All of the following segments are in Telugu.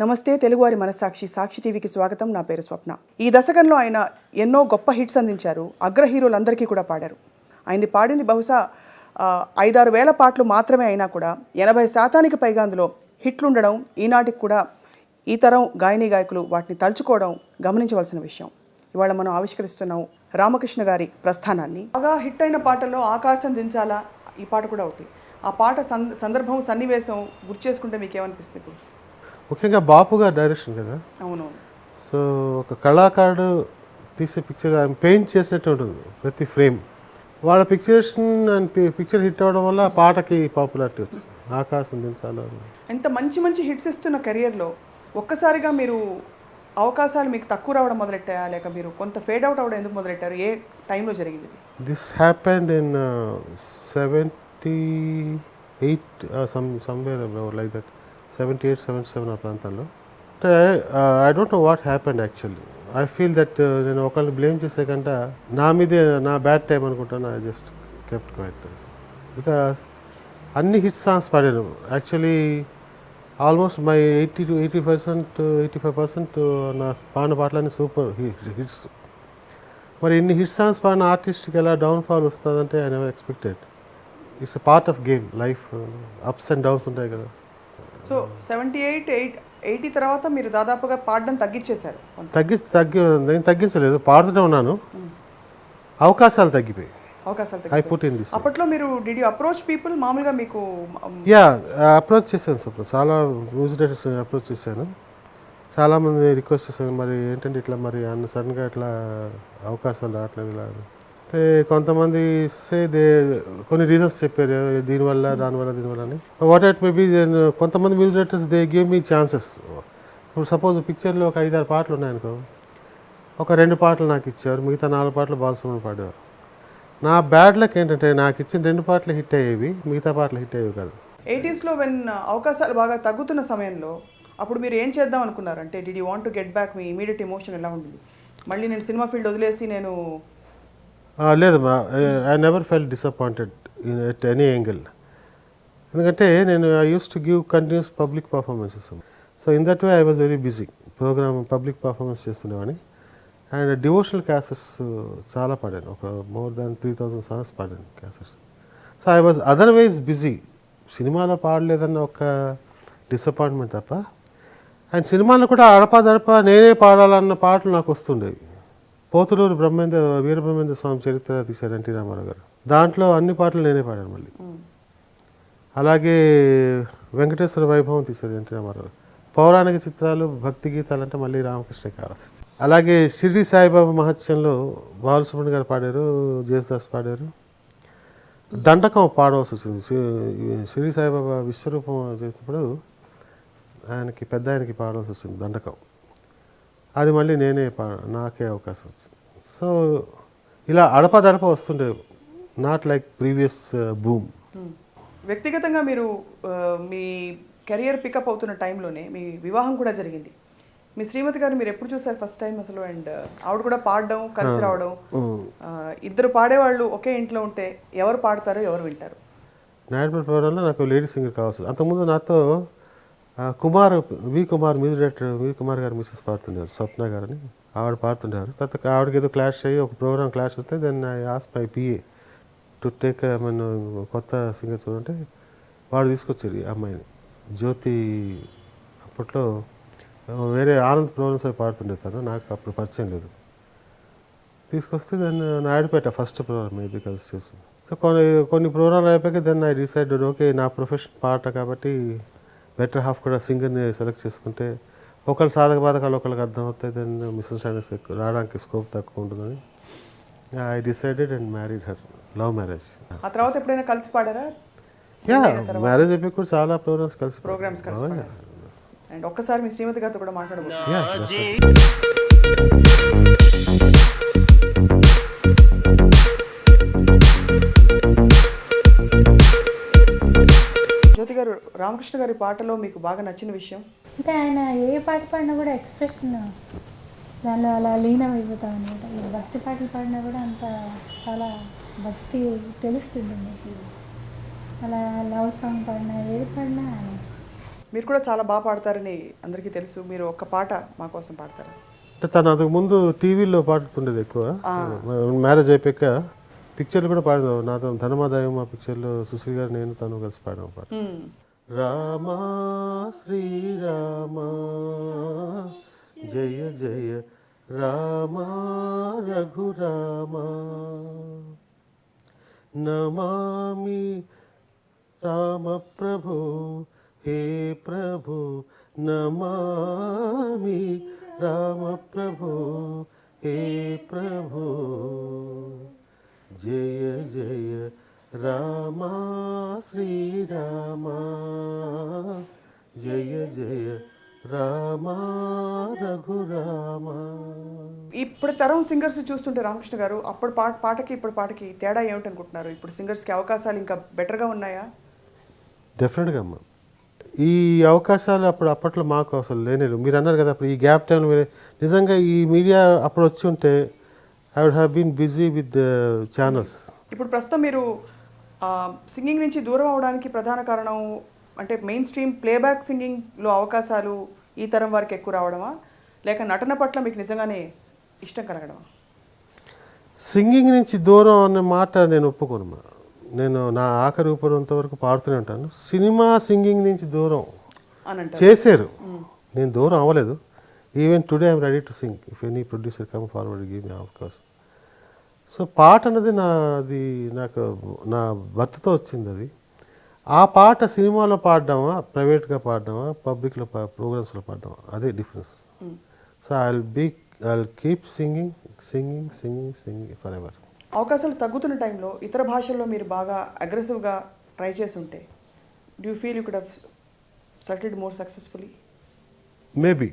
నమస్తే తెలుగువారి మనస్సాక్షి సాక్షి టీవీకి స్వాగతం. నా పేరు స్వప్న. ఈ దశకంలో ఆయన ఎన్నో గొప్ప హిట్స్ అందించారు. అగ్ర హీరోలందరికీ కూడా పాడారు. ఆయన్ని పాడింది బహుశా ఐదారు వేల పాటలు మాత్రమే అయినా కూడా ఎనభై శాతానికి పైగా అందులో హిట్లు ఉండడం ఈనాటికి కూడా ఈ తరం గాయని గాయకులు వాటిని తలుచుకోవడం గమనించవలసిన విషయం. ఇవాళ మనం ఆవిష్కరిస్తున్నాం రామకృష్ణ గారి ప్రస్థానాన్ని. బాగా హిట్ అయిన పాటల్లో ఆకాశం దించాలా? ఈ పాట కూడా ఒకటి. ఆ పాట సంద సందర్భం సన్నివేశం గుర్తు చేసుకుంటే మీకు ఏమనిపిస్తుంది ఇప్పుడు? ముఖ్యంగా బాపు గారి డైరెక్షన్ కదా? అవునవును సో ఒక కళాకారుడు తీసే పిక్చర్ ఆయన పెయింట్ చేసినట్టు ఉంటుంది ప్రతి ఫ్రేమ్ వాళ్ళ పిక్చరేషన్ అండ్ పిక్చర్ హిట్ అవ్వడం వల్ల ఆ పాటకి పాపులారిటీ వచ్చింది. ఆకాశం దించాలో ఎంత మంచి మంచి హిట్స్ ఇస్తున్న కెరియర్లో ఒక్కసారిగా మీరు అవకాశాలు మీకు తక్కువ రావడం మొదలెట్టాయా? లేక మీరు కొంత ఫేడ్ అవుట్ అవ్వడం ఎందుకు మొదలెట్టారు? ఏ టైంలో జరిగింది? This happened in seventy eight some somewhere like that seventy eight seventy seven ఆ ప్రాంతాల్లో. అంటే I don't know what happened actually I feel that నేను ఒకళ్ళని బ్లేమ్ చేసే కంటే నా మీదే నా బ్యాడ్ టైం అనుకుంటాను I just kept quiet because అన్ని హిట్ సాంగ్స్ పాడాను. Actually almost my eighty two eighty percent eighty five percent నా పాడిన పాటలన్నీ సూపర్ హిట్స్ మరి ఇన్ని హిట్ సాంగ్స్ పాడిన ఆర్టిస్ట్కి ఎలా డౌన్ఫాల్ వస్తుందంటే I never expected it's part of game life ups and downs ఉంటాయి కదా. So seventy eight eight eighty తర్వాత మీరు దాదాపుగా పాడడం తగ్గించేశారు తగ్గి తగ్గి నేను తగ్గించలేదు పాడుతూనే ఉన్నాను. అవకాశాలు తగ్గిపోయి అవకాశాలు ఐ పుట్ ఇన్ దిస్ అప్పట్లో మీరు డిడ్ యూ అప్రోచ్ పీపుల్ మామూలుగా మీకు యా అప్రోచ్ చేశాను సార్ చాలా మ్యూజిక్ డైరెక్టర్స్ అప్రోచ్ చేశాను. చాలామంది రిక్వెస్ట్ చేశాను మరి ఏంటంటే ఇట్లా మరి అన్న సడన్గా ఇట్లా అవకాశాలు రావట్లేదు ఇలా. అయితే కొంతమంది సే దే కొన్ని రీజన్స్ చెప్పారు దీనివల్ల దానివల్ల దీనివల్ల అని. వాట్ ఎట్ మేబీ కొంతమంది music directors they give me chances ఇప్పుడు సపోజ్ పిక్చర్లో ఒక ఐదారు పాటలు ఉన్నాయనుకో ఒక రెండు పాటలు నాకు ఇచ్చారు మిగతా నాలుగు పాటలు బాలసుమని పాడారు నా బ్యాడ్ లక్ ఏంటంటే నాకు ఇచ్చిన రెండు పాటలు హిట్ అయ్యేవి మిగతా పాటలు హిట్ అయ్యేవి కాదు. ఎయిటీస్లో వెన్ అవకాశాలు బాగా తగ్గుతున్న సమయంలో అప్పుడు మీరు ఏం చేద్దాం అనుకున్నారు? అంటే the want to get back me immediate emotion ఎలా ఉంటుంది మళ్ళీ నేను సినిమా ఫీల్డ్ వదిలేసి నేను లేదమ్మా I never fell disappointed in at any angle ఎందుకంటే నేను I use to give continuous public performances so in that way I was very busy programme public performance చేస్తుండేవాడిని. And devotional cassettes చాలా పాడాను. ఒక more than three thousand songs పాడాను cassettes so I was otherwise busy సినిమాలో పాడలేదన్న ఒక డిసప్పాయింట్మెంట్ తప్ప. అండ్ సినిమాలో కూడా అడపా దడప నేనే పాడాలన్న పాటలు నాకు వస్తుండేవి. పోతులూరు బ్రహ్మేంద్ర వీరబ్రహ్మేంద్ర స్వామి చరిత్ర తీశారు ఎన్టీ రామారావు గారు. దాంట్లో అన్ని పాటలు నేనే పాడాను మళ్ళీ. అలాగే వెంకటేశ్వర వైభవం తీశారు ఎన్టీ రామారావు పౌరాణిక చిత్రాలు భక్తి గీతాలు అంటే మళ్ళీ రామకృష్ణ కావాల్సి వచ్చింది. అలాగే షిరిడి సాయిబాబా మహత్యంలో బాలసుబ్రహ్మణ్య గారు పాడారు జేసుదాస్ పాడారు. దండకం పాడవలసి వచ్చింది. షిరిడి సాయిబాబా విశ్వరూపం చేసినప్పుడు ఆయనకి పెద్ద ఆయనకి పాడవలసి వచ్చింది దండకం. అది మళ్ళీ నేనే నాకే అవకాశం వచ్చింది సో ఇలా అడపదడప వస్తుండే not like previous boom Hmm. వ్యక్తిగతంగా మీరు ఆ, మీ కెరియర్ పికప్ అవుతున్న టైంలోనే మీ వివాహం కూడా జరిగింది. మీ శ్రీమతి గారు మీరు ఎప్పుడు చూసారు ఫస్ట్ టైం అసలు? అండ్ ఆవిడ కూడా పాడడం కలిసి రావడం ఆ, ఇద్దరు పాడేవాళ్ళు ఒకే ఇంట్లో ఉంటే ఎవరు పాడతారో ఎవరు వింటారు? ప్రోగ్రాంలో నాకు లేడీ సింగర్ కావాల్సి అంతకుముందు నాతో Kumar V Kumar music director V Kumar గారు మిస్సెస్ పాడుతున్నారు స్వప్న గారని. ఆవిడ పాడుతుండేవారు. తర్వాత ఆవిడకి ఏదో క్లాష్ అయ్యి ఒక ప్రోగ్రామ్ క్లాష్ వస్తే then I ask my PA to take మన కొత్త సింగర్ చూడంటే వాడు తీసుకొచ్చారు ఈ అమ్మాయిని. జ్యోతి అప్పట్లో వేరే ఆనంద్ ప్రోగ్రామ్స్ అవి పాడుతుండే తను. నాకు అప్పుడు పరిచయం లేదు. తీసుకొస్తే దాన్ని నాయుడుపేట ఫస్ట్ ప్రోగ్రామ్ ఇది కలిసి చూసింది సో కొన్ని కొన్ని ప్రోగ్రాంలు అయిపోయాక దెన్ ఐ డిసైడెడ్ ఓకే నా ప్రొఫెషన్ పాట కాబట్టి బెటర్ హాఫ్ కూడా సింగర్ని సెలెక్ట్ చేసుకుంటే ఒకళ్ళు సాధక బాధకాలు ఒకళ్ళకి అర్థం అవుతాయి దెన్ మిస్అండర్స్టాండింగ్స్ రావడానికి స్కోప్ తక్కువ ఉంటుందని. I decided and married her love marriage ఆ తర్వాత ఎప్పుడైనా కలిసి పాడారా? యా మ్యారేజ్ అయిపోయి కూడా చాలా ప్రోగ్రామ్స్ కలిసి ప్రోగ్రామ్స్ కలిసి అండ్ ఒక్కసారి మీ శ్రీమతి గారితో కూడా మాట్లాడబోతున్నాం. రామకృష్ణ గారి పాటలో మీకు బాగా నచ్చిన విషయం? అంటే ఆయన ఏ పాట పాడినా కూడా ఎక్స్ప్రెషన్ దానిలో అలా లీనం అయిపోతాం అనమాట. ఈ భక్తి పాటలు పాడినా కూడా అంత చాలా భక్తి తెలుస్తుంది మీకు అలా లవ్ సాంగ్ పాడినా ఏది పాడినా మీరు కూడా చాలా బాగా పాడతారని అందరికీ తెలుసు. మీరు ఒక్క పాట మా కోసం పాడతారు? అంటే తను అంతకు ముందు టీవీలో పాడుతుండేది ఎక్కువ. మ్యారేజ్ అయిపోయాక పిక్చర్లు కూడా పాడదు నాతో ధనమాదాయం మా పిక్చర్లో సుశీల్ గారు నేను తను కలిసి పాడాము పాట. మ్మ్. రామా శ్రీరామా జయ జయ రామా రఘురామా నమామి రామ ప్రభు హే ప్రభు నమామి రామ ప్రభు హే ప్రభు జయ జయ రామా శ్రీరామా జయ జయ. రామా రఘురామా. ఇప్పుడు తరం సింగర్స్ చూస్తుంటే రామకృష్ణ గారు అప్పుడు పాట పాటకి ఇప్పుడు పాటకి తేడా ఏమిటనుకుంటున్నారు? ఇప్పుడు సింగర్స్కి అవకాశాలు ఇంకా బెటర్గా ఉన్నాయా? డెఫినెట్గా అమ్మా. ఈ అవకాశాలు అప్పుడు అప్పట్లో మాకు అసలు లేనేరు. మీరు అన్నారు కదా అప్పుడు ఈ గ్యాప్ టైంలో మీరు నిజంగా ఈ మీడియా అప్పుడు వచ్చి ఉంటే I would have been busy with channels ఇప్పుడు ప్రస్తుతం మీరు సింగింగ్ నుంచి దూరం అవడానికి ప్రధాన కారణం అంటే మెయిన్ స్ట్రీమ్ ప్లేబ్యాక్ సింగింగ్లో అవకాశాలు ఈ తరం వారికి ఎక్కువ రావడమా? లేక నటన పట్ల మీకు నిజంగానే ఇష్టం కలగడమా? సింగింగ్ నుంచి దూరం అనే మాట నేను ఒప్పుకోను. నేను నా ఆఖరి ఊపిరంత వరకు పాడుతూనే ఉంటాను. సినిమా సింగింగ్ నుంచి దూరం చేశారు. నేను దూరం అవ్వలేదు. Even today I'm ready to sing if any producer come forward give me అవకాశం. సో పాట అన్నది నాది నాకు నా భర్తతో వచ్చింది అది. ఆ పాట సినిమాలో పాడడమా ప్రైవేట్గా పాడడమా పబ్లిక్లో ప్రోగ్రామ్స్లో పాడడమా? అదే difference. So I will be I will keep singing singing singing singing forever అవకాశాలు తగ్గుతున్న టైంలో ఇతర భాషల్లో మీరు బాగా అగ్రెసివ్గా ట్రై చేసి ఉంటే do feel you could have started more successfully maybe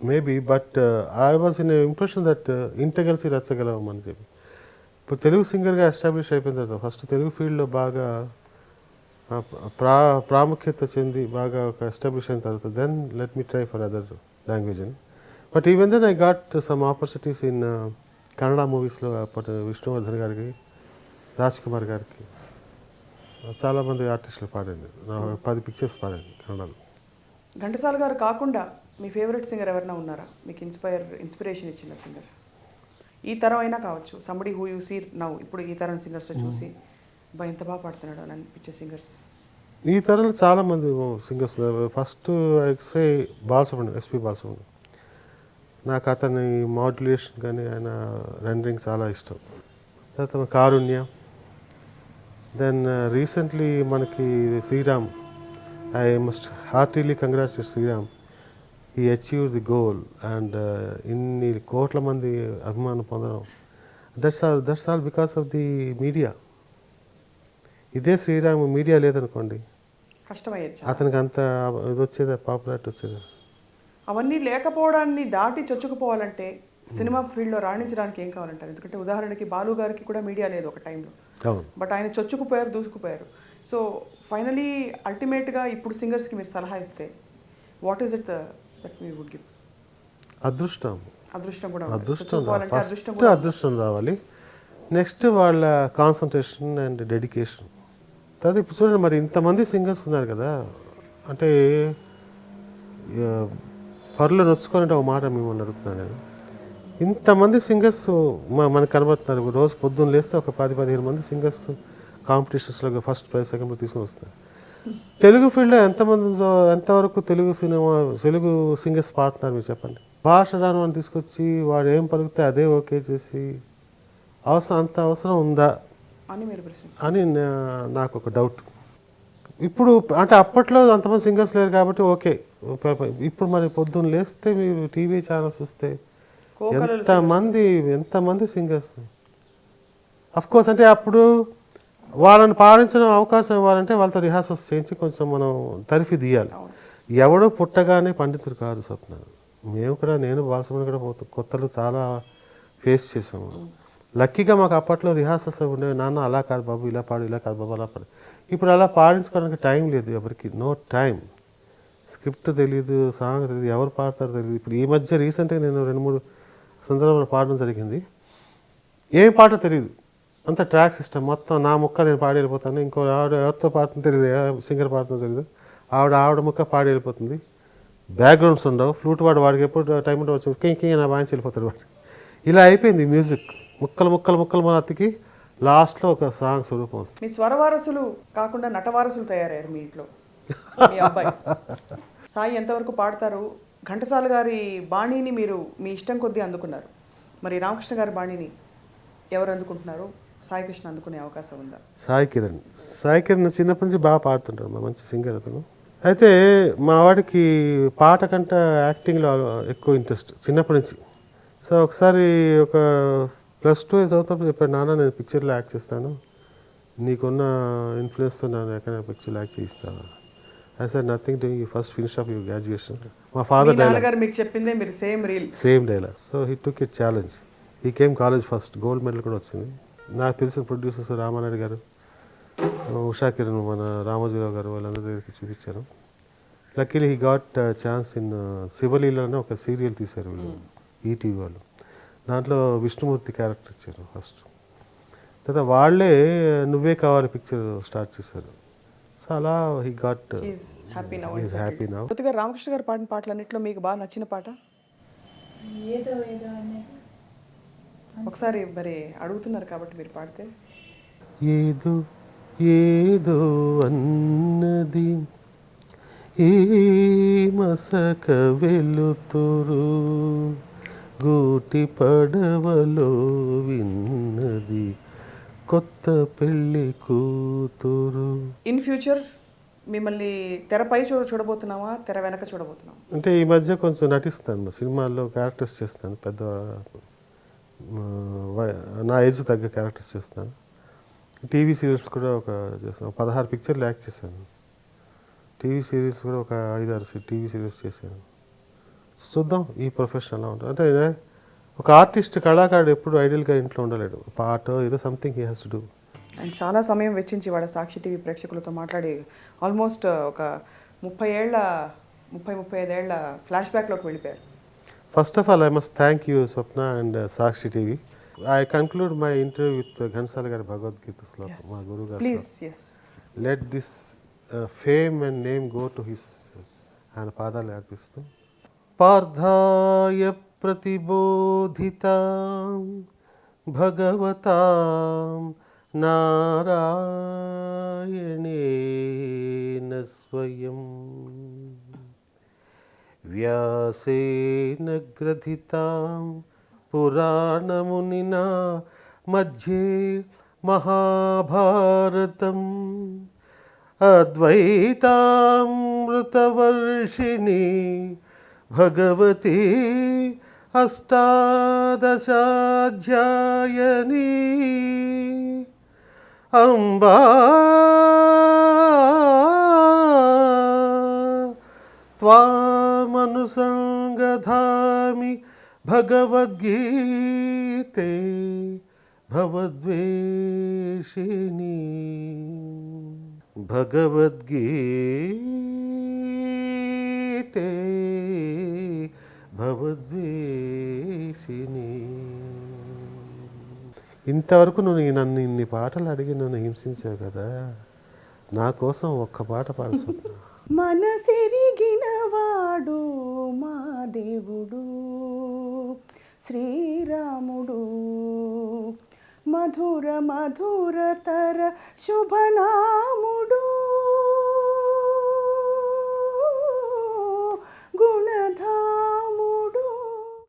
maybe but I was in impression that ఇంట కలిసి రచ్చగలవం అని చెప్పి. ఇప్పుడు తెలుగు సింగర్గా ఎస్టాబ్లిష్ అయిపోయిన తర్వాత ఫస్ట్ తెలుగు ఫీల్డ్లో బాగా ప్రా ప్రాముఖ్యత చెంది బాగా ఒక ఎస్టాబ్లిష్ అయిన తర్వాత then let me try for other language అని. But even then I got some opportunities in Kannada మూవీస్లో విష్ణువర్ధన్ గారికి రాజ్ కుమార్ గారికి చాలామంది ఆర్టిస్టులు పాడాను పది పిక్చర్స్ పాడాను కన్నడలో. ఘంటసాల గారు కాకుండా మీ ఫేవరెట్ సింగర్ ఎవరైనా ఉన్నారా? మీకు ఇన్స్పైర్ ఇన్స్పిరేషన్ ఇచ్చిన సింగర్. ఈ తరం అయినా కావచ్చు. Somebody who you see now ఇప్పుడు ఈ తరం సింగర్స్ చూసి బా ఎంత బాగా పాడుతున్నాడు అని అనిపించే సింగర్స్ ఈ తరంలో చాలామంది singers first say Balasubrahmanyam SP Balasubrahmanyam. నాకు అతని మాడ్యులేషన్ కానీ ఆయన రెండరింగ్ చాలా ఇష్టం. తర్వాత కారుణ్య. దెన్ రీసెంట్లీ uh, మనకి Sriram. I must heartily congratulate Sriram. ఈ అచీవ్ ది గోల్ అండ్ ఇన్ని కోట్ల మంది అభిమానం పొందడం. That's all that's all because of the media ఇదే శ్రీరామ్ మీడియా లేదనుకోండి. కష్టమయ్యేది. అతనికి అంత ఇది వచ్చేదా పాపులారిటీ వచ్చేదా. అవన్నీ లేకపోవడాన్ని దాటి చొచ్చుకుపోవాలంటే సినిమా ఫీల్డ్లో రాణించడానికి ఏం కావాలంటారు? ఎందుకంటే ఉదాహరణకి బాలు గారికి కూడా మీడియా లేదు ఒక టైంలో. బట్ ఆయన చొచ్చుకుపోయారు దూసుకుపోయారు. సో ఫైనలీ అల్టిమేట్గా ఇప్పుడు సింగర్స్కి మీరు సలహా ఇస్తే what is it that me would give అదృష్టం. అదృష్టం కూడా ఫస్ట్ అదృష్టం రావాలి. నెక్స్ట్ వాళ్ళ కాన్సన్ట్రేషన్ అండ్ డెడికేషన్ తర్వాత ఇప్పుడు చూడండి మరి ఇంతమంది సింగర్స్ ఉన్నారు కదా. అంటే పర్లో నొచ్చుకొని ఒక మాట మిమ్మల్ని అడుగుతున్నాను నేను. ఇంతమంది సింగర్స్ మనకు కనబడుతున్నారు. రోజు పొద్దున్న లేస్తే ఒక పది పదిహేను మంది సింగర్స్ కాంపిటీషన్స్లో ఫస్ట్ ప్రైజ్ సెకండ్ ప్రైజ్ తీసుకొని వస్తారు తెలుగు ఫీల్డ్లో ఎంతమంది ఉందో ఎంతవరకు తెలుగు సినిమా తెలుగు సింగర్స్ పాడుతున్నారు మీరు చెప్పండి. భాష రాను అని తీసుకొచ్చి వాడు ఏం పలికితే అదే ఓకే చేసి అవసరం అంత అవసరం ఉందా? అని మీరు అని నాకు ఒక డౌట్ ఇప్పుడు అంటే అప్పట్లో అంతమంది సింగర్స్ లేరు కాబట్టి ఓకే. ఇప్పుడు మరి పొద్దున్న లేస్తే మీరు టీవీ ఛానల్స్ చూస్తే ఎంతమంది ఎంతమంది సింగర్స్? అఫ్ కోర్స్ అంటే అప్పుడు వాళ్ళని పాడించిన అవకాశం ఇవ్వాలంటే వాళ్ళతో రిహార్సల్స్ చేయించి కొంచెం మనం తరిఫి తీయాలి. ఎవడో పుట్టగానే పండితుడు కాదు స్వప్న. మేము కూడా నేను బాలసుమని కూడా కొత్త- కొత్తలు చాలా ఫేస్ చేసాము లక్కీగా మాకు అప్పట్లో రిహార్సల్స్ ఉండేవి. నాన్న అలా కాదు బాబు ఇలా పాడు ఇలా కాదు బాబు అలా పాడు. ఇప్పుడు అలా పాడించుకోవడానికి టైం లేదు ఎవరికి. No time. స్క్రిప్ట్ తెలియదు సాంగ్ తెలియదు ఎవరు పాడతారో తెలియదు ఇప్పుడు ఈ మధ్య రీసెంట్గా నేను రెండు మూడు సందర్భాలు పాడడం జరిగింది. ఏం పాట తెలియదు అంత ట్రాక్ సిస్టమ్. మొత్తం నా ముక్క నేను పాడి వెళ్ళిపోతాను. ఇంకో ఆవిడ ఎవరితో పాడుతుందో తెలియదు సింగర్ పాడుతుందో తెలియదు ఆవిడ ఆవిడ ముక్క పాడి వెళ్ళిపోతుంది. బ్యాక్గ్రౌండ్స్ ఉండవు. ఫ్లూట్ వాడు వాడికి ఎప్పుడు టైం ఉండవచ్చు కింగ్ కింగ్ నా వాయించి వెళ్ళిపోతాడు వాడు. ఇలా అయిపోయింది మ్యూజిక్ ముక్కలు ముక్కలు ముక్కలు మన అతికి లాస్ట్లో ఒక సాంగ్ స్వరూపం వస్తుంది. మీ స్వరవారసులు కాకుండా నటవారసులు తయారయ్యారు మీ ఇంట్లో. మీ అబ్బాయి. సాయి ఎంతవరకు పాడతారు? ఘంటసాల గారి బాణీని మీరు మీ ఇష్టం కొద్దీ అందుకున్నారు. మరి రామకృష్ణ గారి బాణీని ఎవరు అందుకుంటున్నారు? సాయి కృష్ణ అందుకునే అవకాశం ఉందా? సాయి కిరణ్. సాయి కిరణ్ చిన్నప్పటి నుంచి బాగా పాడుతుంటాడు మా మంచి సింగర్ అతను. అయితే మా వాడికి పాట కంటే యాక్టింగ్లో ఎక్కువ ఇంట్రెస్ట్ చిన్నప్పటి నుంచి. సో ఒకసారి ఒక ప్లస్ టూ చదువుతాప్పుడు చెప్పాడు నాన్న నేను పిక్చర్లో యాక్ట్ చేస్తాను. నీకున్న ఇన్ఫ్లుయెన్స్తో నన్ను ఎక్కడ పిక్చర్లో యాక్ట్ చేయిస్తాను I sir nothing doing you first finish of you graduation మా ఫాదర్ డైలాగ్. మీకు చెప్పిందే మీరు same reel. Same dialogue. So he took it challenge he came college first gold medal కూడా వచ్చింది. నాకు తెలిసిన ప్రొడ్యూసర్స్ రామానాయుడు గారు ఉషా కిరణ్ మన రామోజీరావు గారు వాళ్ళందరి దగ్గరికి చూపించారు. Luckily he got chance in శివలీలోనే ఒక సీరియల్ తీశారు వీళ్ళు ఈటీవీ వాళ్ళు. దాంట్లో విష్ణుమూర్తి క్యారెక్టర్ ఇచ్చారు ఫస్ట్ తర్వాత వాళ్ళే నువ్వే కావాలి పిక్చర్ స్టార్ట్ చేశారు. సో అలా he got happy now is happy now కొద్దిగా రామకృష్ణ గారు పాడిన పాటలన్నింటిలో మీకు బాగా నచ్చిన పాట? ఏదో ఏదో అనేది ఒకసారి మరి అడుగుతున్నారు కాబట్టి మీరు పాడితే. ఏదో ఏదో అన్నది ఏ మసక వెలుతురు గూటి పడవలో విన్నది కొత్త పెళ్ళి కూతురు. ఇన్ ఫ్యూచర్ మిమ్మల్ని తెరపై చూడ చూడబోతున్నావా? తెర వెనక చూడబోతున్నాం అంటే ఈ మధ్య కొంచెం నటిస్తాను సినిమాల్లో క్యారెక్టర్స్ చేస్తాను పెద్ద నా ఏజ్ తగ్గ క్యారెక్టర్స్ చేస్తాను టీవీ సీరియల్స్ కూడా ఒక చేస్తాను పదహారు పిక్చర్లు యాక్ట్ చేశాను. టీవీ సీరియల్స్ కూడా ఒక ఐదారు టీవీ సీరియల్స్ చేశాను. చూద్దాం ఈ ప్రొఫెషన్ ఎలా ఉంటుంది అంటే ఒక ఆర్టిస్ట్ కళాకారుడు ఎప్పుడు ఐడియల్గా ఇంట్లో ఉండలేడు. పాట ఏదో something he has to do and చాలా సమయం వెచ్చించి వాడు సాక్షి టీవీ ప్రేక్షకులతో మాట్లాడి ఆల్మోస్ట్ ఒక ముప్పై ఏళ్ళ ముప్పై ముప్పై ఐదేళ్ళ ఫ్లాష్ బ్యాక్లోకి వెళ్ళిపోయారు. First of all I must thank you Swapna and Sakshi TV I conclude my interview with Ghantasala గారి భగవద్గీత శ్లోకం మా గురువు గారు please yes let this fame and name go to his ఆయన పాదాలు అర్పిస్తూ పార్థాయ ప్రతిబోధిత భగవతా నారాయణేన స్వయం व्यासेन ग्रथितां पुराणमुनिना मध्ये महाभारतम्। अद्वैतामृतवर्षिणी भगवती अष्टादशाध्यायनी। अम्बा త్వామనుసంగధామి భగవద్గీతే భవద్వేషిణి. భగవద్గీతే భవద్వేషిణి. ఇంతవరకు నువ్వు నన్ను ఇన్ని పాటలు అడిగి నన్ను హింసించావు కదా. నా కోసం ఒక్క పాట పాడుతున్నా స్వప్న వాడు మా దేవుడు శ్రీరాముడు. మధుర మధురతర శుభనాముడు.